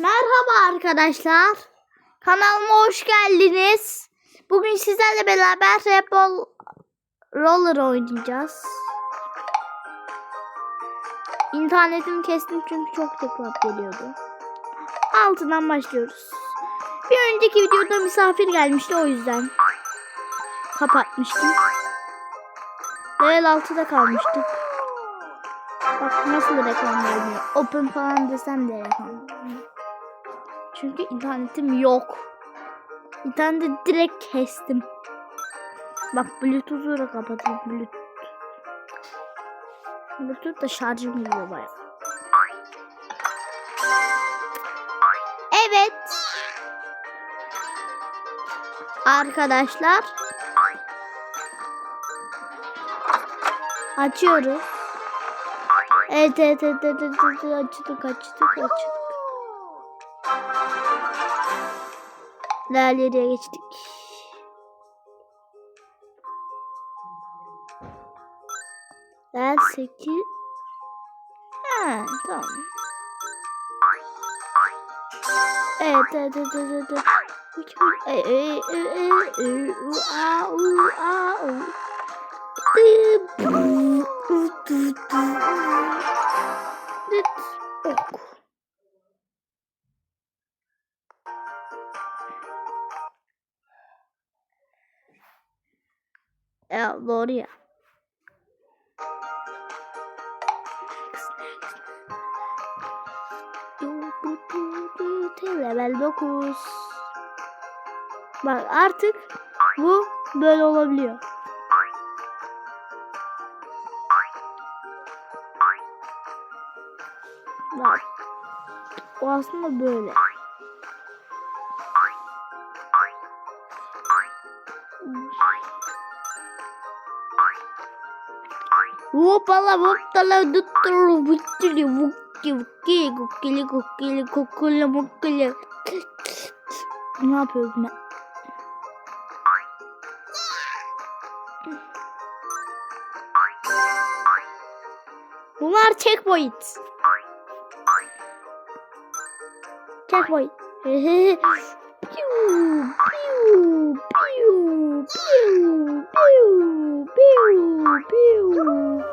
Merhaba arkadaşlar. Kanalıma hoş geldiniz. Bugün sizlerle beraber Rebel Roller oynayacağız. İnternetimi kestim çünkü çok tekrar geliyordu. Altından başlıyoruz. Bir önceki videoda misafir gelmişti o yüzden kapatmıştım. Level 6'da kalmıştık. Bak nasıl reklam vermiyor. Open falan desem de reklam vermiyor. Çünkü internetim yok. İnterneti direkt kestim. Bak Bluetooth'u da kapatayım. Bluetooth. Bluetooth da şarjım gidiyor baya. Evet. Arkadaşlar. Açıyoruz. Evet evet evet evet, evet, açtık açtık açtık. Laleriye geçtik. Lal 8. Ha tamam. Evet evet evet evet. evet. Üç, Ya doğru ya. Level 9. Bak artık bu böyle olabiliyor. Bak. O aslında böyle. Hoppala hoppala dutturu vuttiri vukki vukki kukkili kukkili kukkili mukkili. Ne yapıyorum ben? Bunlar checkpoint. Checkpoint. Piu, piu, piu, piu, piu, Pew, pew.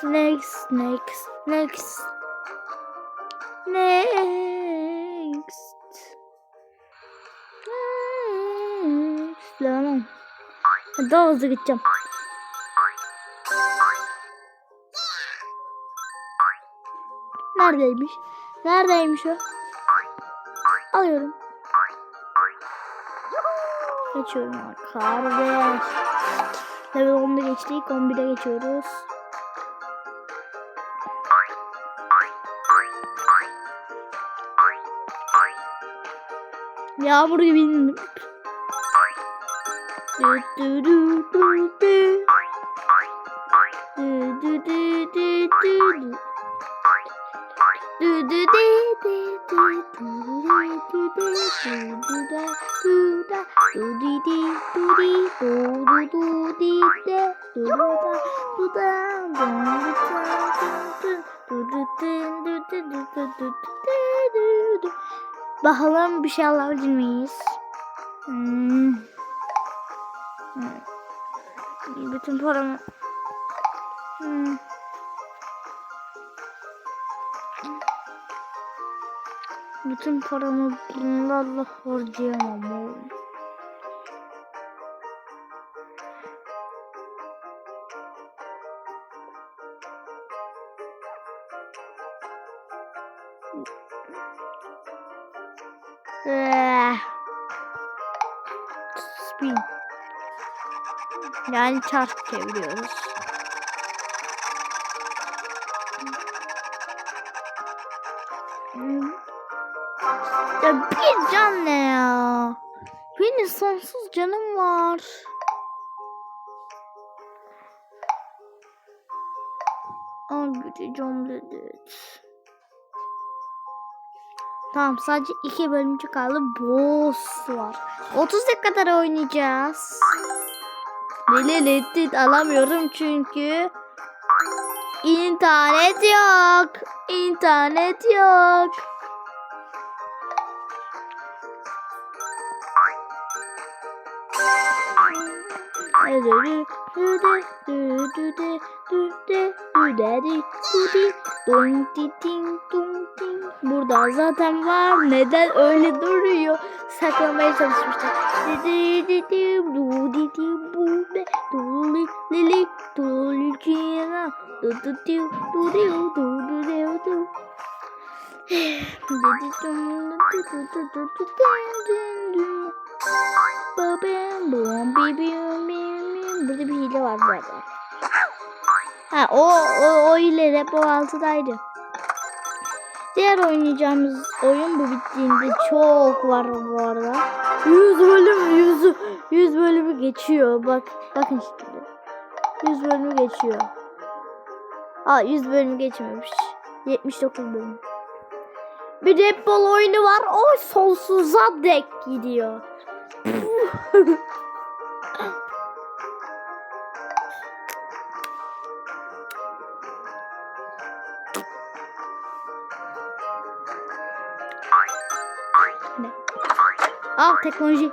Snake, snake, snake, snakes. Next. Next. Devam. Daha hızlı gideceğim. Neredeymiş? Neredeymiş o? Alıyorum. Geçiyorum kardeş. Level 10'da geçtik. 11'e geçiyoruz. Yağmur gibi indim. Du Bakalım bir şey alabilir miyiz? Hmm. Bütün paramı hmm. Bütün paramı bunlarla harcayamam oğlum. Eh. Spin. Yani çark çeviriyoruz. Sonsuz canım var. Al gideceğim dedi. Tamam sadece iki bölümcük kaldı. Boss var. 30 dakikada oynayacağız. Lili alamıyorum çünkü internet yok. İnternet yok. Burada zaten var. Neden öyle duruyor? Saklamaya çalışmışlar. Burada bir hile var arada. Ha o o, o ile rap o altıdaydı. Diğer oynayacağımız oyun bu bittiğinde çok var bu arada. 100 bölüm 100 100 bölümü geçiyor. Bak bakın şimdi. 100 bölümü geçiyor. Aa 100 bölümü geçmemiş. 79 bölüm. Bir Bull oyunu var. O sonsuza dek gidiyor. Ne? Ah teknoloji.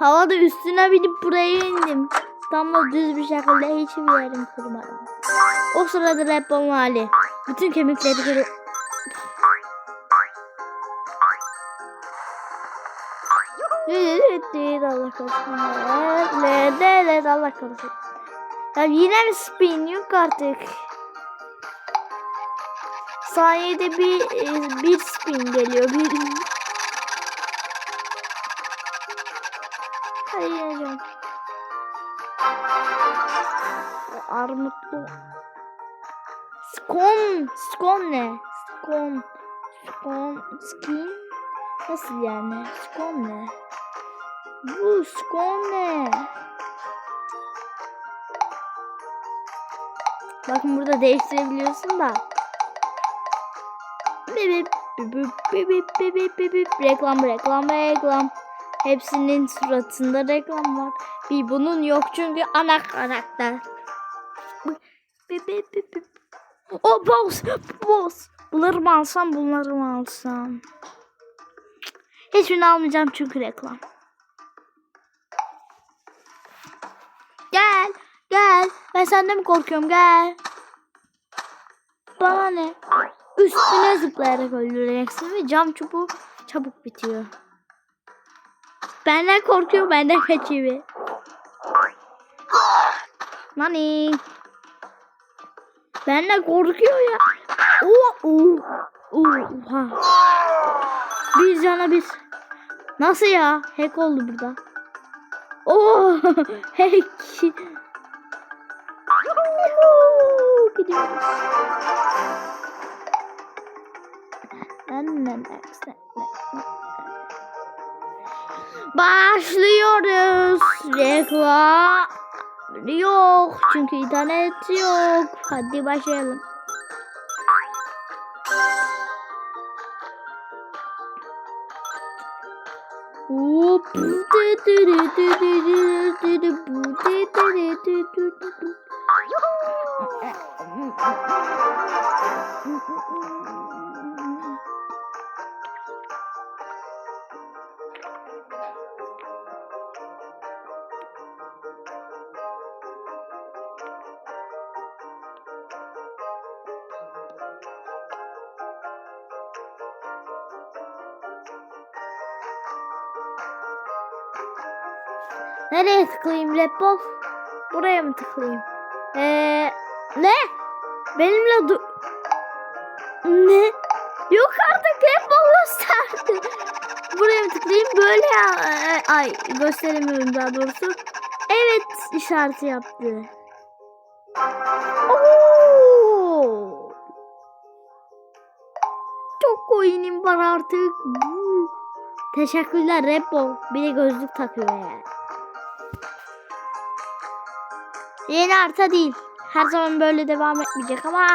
Havada üstüne binip buraya indim. Tam da düz bir şekilde hiçbir yerim kırmadım. O sırada rap hali. Bütün kemikleri kırıp Allah korusun. Evet, evet, Allah korusun. Ya yine mi spin yok artık? Saniyede bir e, bir spin geliyor. Bakın burada değiştirebiliyorsun da. Bip bip bip bip bip reklam reklam reklam. Hepsinin suratında reklam var. Bir bunun yok çünkü ana karakter. Bip bip bip. O boss boss. Bunları mı alsam bunları mı alsam? Hiçbirini almayacağım çünkü reklam. Ben senden mi korkuyorum? Gel. Bana ne? Üstüne zıplayarak öldüreceksin ve cam çubuğu çabuk bitiyor. Benden korkuyor, benden kaçıyor. Nani. Benden korkuyor ya. Oo, oo, oha. Bir cana bir. Nasıl ya? Hack oldu burada. Oo, hack. Gidiyoruz. Başlıyoruz. Reklam yok. Çünkü internet yok. Hadi başlayalım. Hop. Nereye tıklayayım laptop? Buraya mı tıklayayım? Ee, ne? Benimle du... Ne? Yok artık laptop gösterdi. Buraya tıklayayım? Böyle ya... Ay gösteremiyorum daha doğrusu. Evet işareti yaptı. Oo! Çok coin'im var artık. Teşekkürler Repo. Bir de gözlük takıyor yani. Yeni harita değil. Her zaman böyle devam etmeyecek ama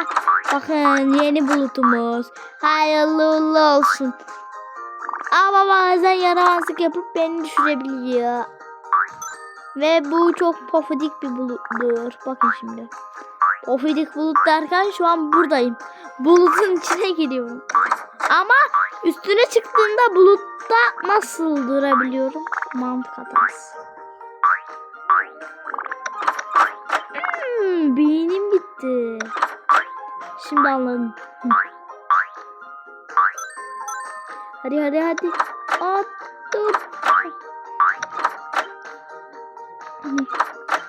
bakın yeni bulutumuz. Hayırlı uğurlu olsun. Ama bazen yaramazlık yapıp beni düşürebiliyor. Ve bu çok pofidik bir buluttur. Bakın şimdi. Pofidik bulut derken şu an buradayım. Bulutun içine giriyorum. Ama üstüne çıktığında bulutta nasıl durabiliyorum? Mantık hatası. Beynim gitti. Şimdi anladım. Hadi hadi hadi. At, dur. Hadi.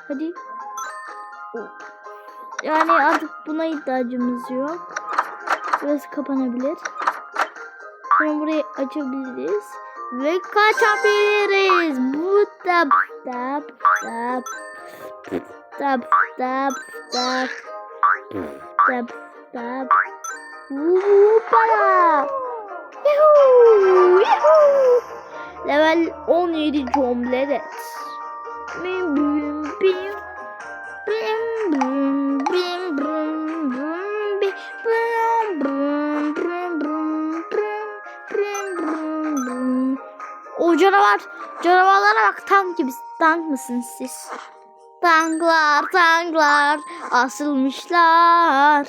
Hadi. Yani artık buna ihtiyacımız yok. Burası kapanabilir. Sonra burayı açabiliriz. Ve kaçabiliriz. Bu tap tap tap tap tap tap tap tap Hoppala. Yuhuu, yuhuu. Level 17 Comledet. Bim bim bim. Bim bim bim bim bim bim bim bim bim bim bim bim bim. O canavar. Canavarlara bak tank gibi. Tank mısınız siz? Tanklar tanklar asılmışlar.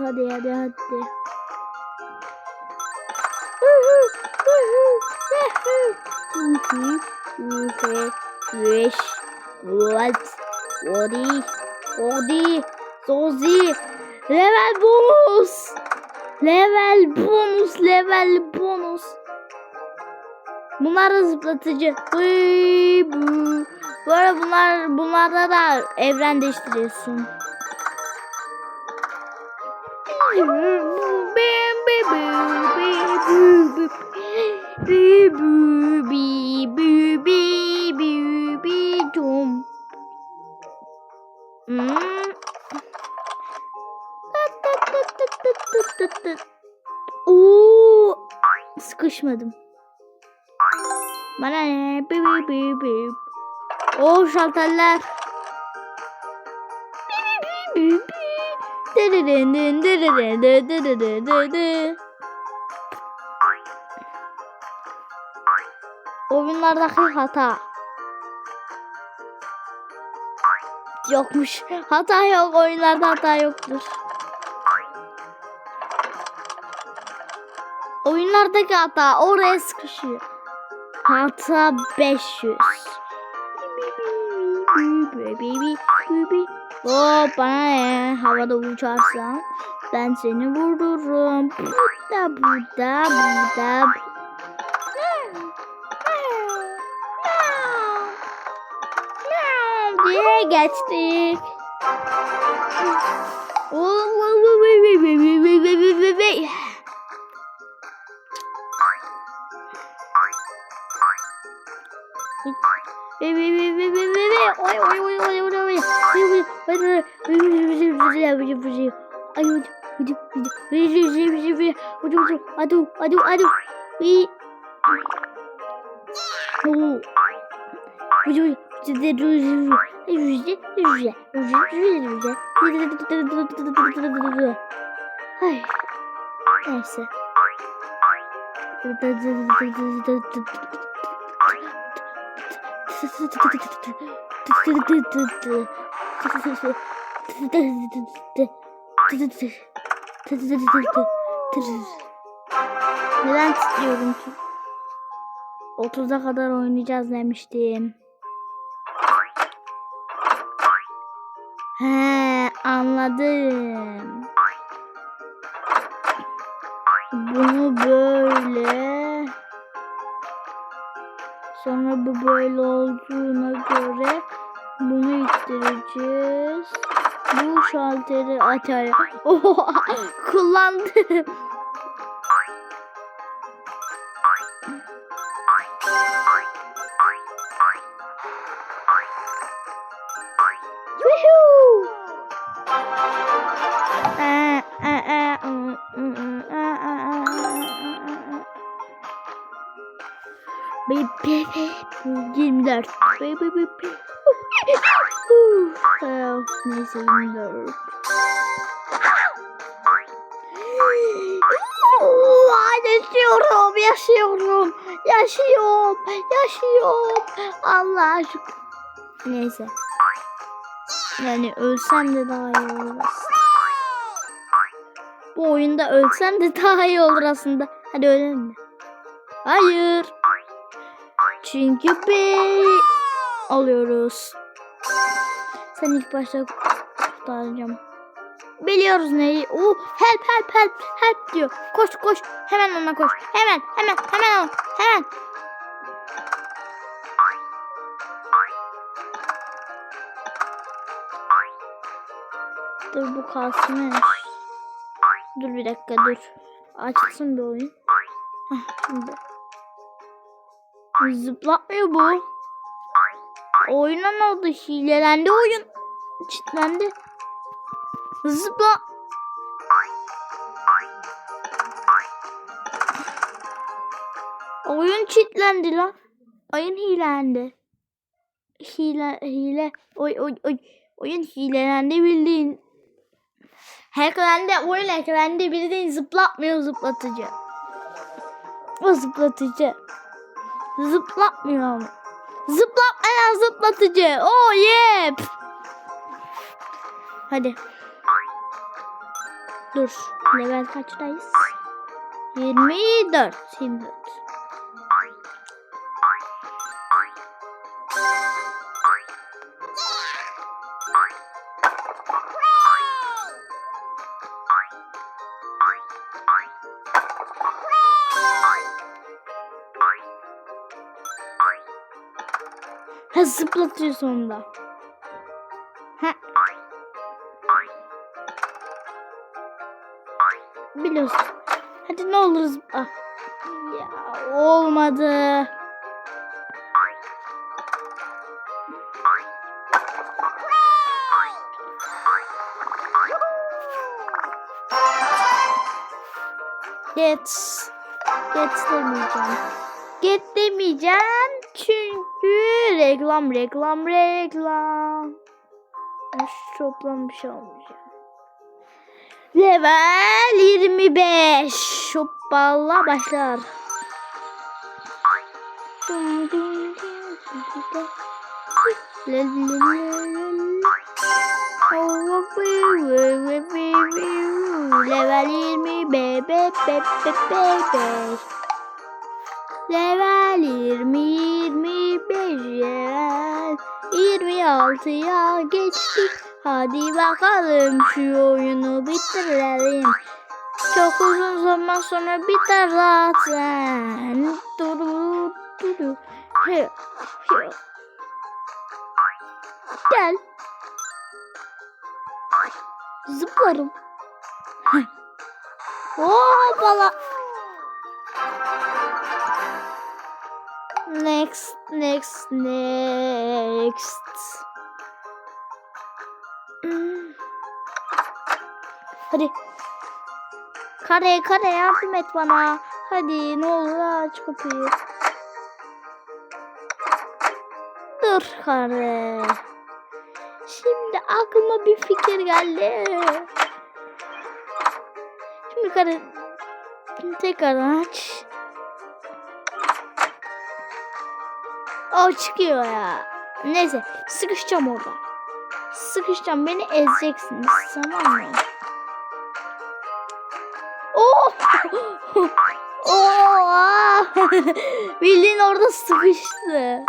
Başlıyoruz. Hadi hadi hadi. Wish, what, Wadi, Wadi, Zozi, level bonus, level bonus, level bonus. Bunlar da zıplatıcı. Arada bunlar, bunlarda da evren değiştiriyorsun. Oo, sıkışmadım. Bana ne? Bip bip bip. Oo şalterler. Oyunlardaki hata. Yokmuş. Hata yok. Oyunlarda hata yoktur. Oyunlardaki hata oraya sıkışıyor. Hata 500. Hop bana ne? Havada uçarsan ben seni vururum. Burada burada burada. diye geçtik. Oy oy oy oy oy oy oy Ay. Neyse. Neden titriyorum ki? 30'a kadar oynayacağız demiştim. He anladım. Bunu böyle sonra bu böyle olduğuna göre bunu ittireceğiz. Bu şalteri açar. Oha kullandım. Woohoo! Aa, aa, aa, ım, Uf, of, Neyse 24. Aa, Yaşıyorum, yaşıyorum, yaşıyorum, yaşıyorum. Allah aşkına. Neyse. Yani ölsem de daha iyi olur aslında. Bu oyunda ölsem de daha iyi olur aslında. Hadi ölelim mi? Hayır. Çünkü bey alıyoruz. Sen ilk başta kurtaracağım. Biliyoruz neyi. Oo, help help help help diyor. Koş koş. Hemen ona koş. Hemen hemen hemen al. Hemen. Dur bu kalsın. Dur bir dakika dur. Açılsın bir oyun. Zıplatmıyor bu. Oyuna ne oldu? Hilelendi oyun. Çitlendi. Zıpla. Oyun çitlendi lan. Oyun hilendi. Hile, hile. Oy, oy, oy. Oyun hilelendi bildiğin. Hacklendi, oyun hacklendi bildiğin zıplatmıyor zıplatıcı. O zıplatıcı. Zıplatmıyor ama. Zıplatmayan zıplatıcı. Oh yep. Hadi. Dur. Level kaçtayız? 24. 24. Ha zıplatıyor sonunda. Biliyorsun. Hadi ne olur zıpla. Ya olmadı. Get. Get demeyeceğim. Get demeyeceğim çünkü reklam reklam reklam. Şu toplam bir şey almayacağım. Level 25. Hoppala başlar. Level 20 be be be be be be. Level 20 25 level 26'ya geçtik. Hadi bakalım şu oyunu bitirelim. Çok uzun zaman sonra biter zaten. Duru duru. He, he. Gel. Zıplarım. Hoppala. Next, next, next. Hadi. Kare, kare yardım et bana. Hadi ne olur aç kapıyı. Dur kare. Şimdi aklıma bir fikir geldi. Şimdi kare tekrar aç. O çıkıyor ya. Neyse sıkışacağım orada. Sıkışacağım beni ezeceksiniz tamam mı? Bildiğin orada sıkıştı.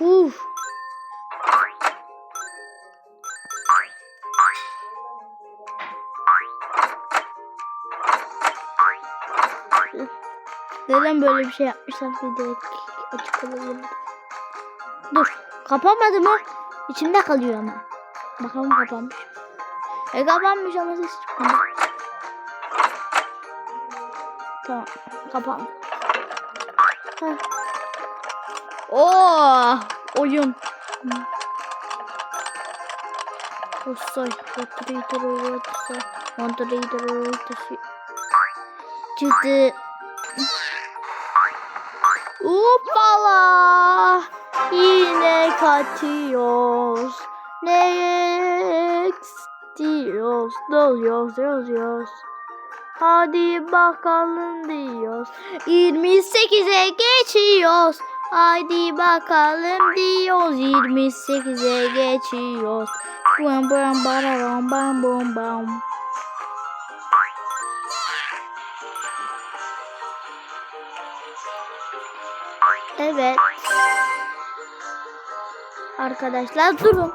Uf. Neden böyle bir şey yapmışlar direkt açık olabilir. Dur. Kapanmadı mı? İçimde kalıyor ama. Bakalım kapanmış. E kapanmış ama ses çıkmadı. Tamam. Kapan. Heh. Oo, oyun. Osay, Water Water Water Water Çıktı. Hoppala. Yine kaçıyoruz. Next diyoruz. Doluyoruz, doluyoruz. Hadi bakalım diyoruz. 28'e geçiyoruz. Hadi bakalım diyoruz. 28'e geçiyoruz. Bam bam bararam bam bam bam. Evet. Arkadaşlar durun.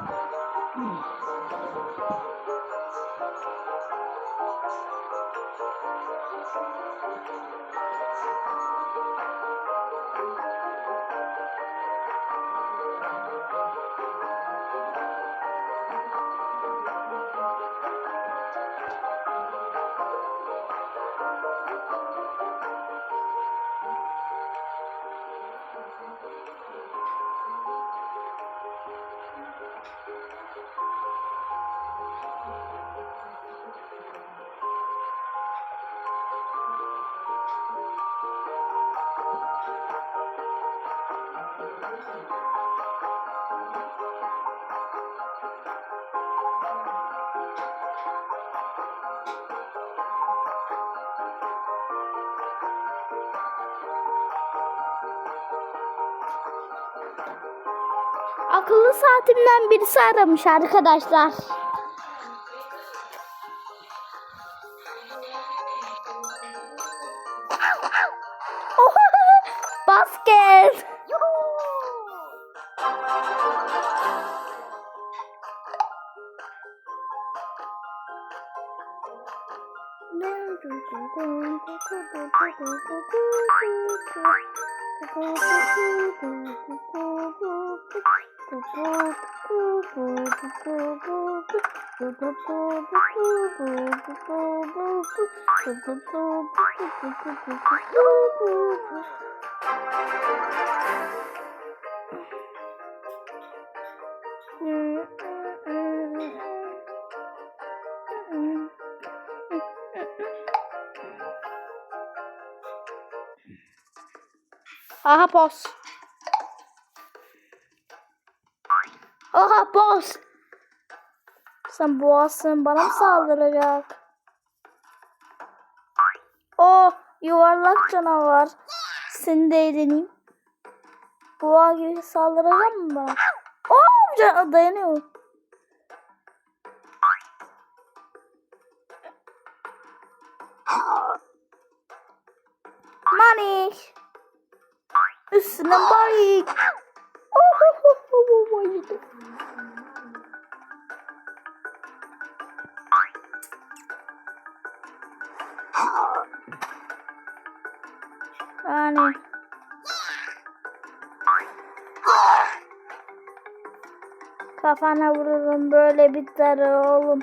Akıllı saatimden birisi aramış arkadaşlar. Basket. Aha boss. Aha boss. Sen boğazsın bana mı saldıracak? O yuvarlak canavar. Seni de eğleneyim. Boğa gibi saldıracak mı bana? Can dayanıyor. Bayık. Bayıldım. Yani. Kafana vururum böyle biter oğlum.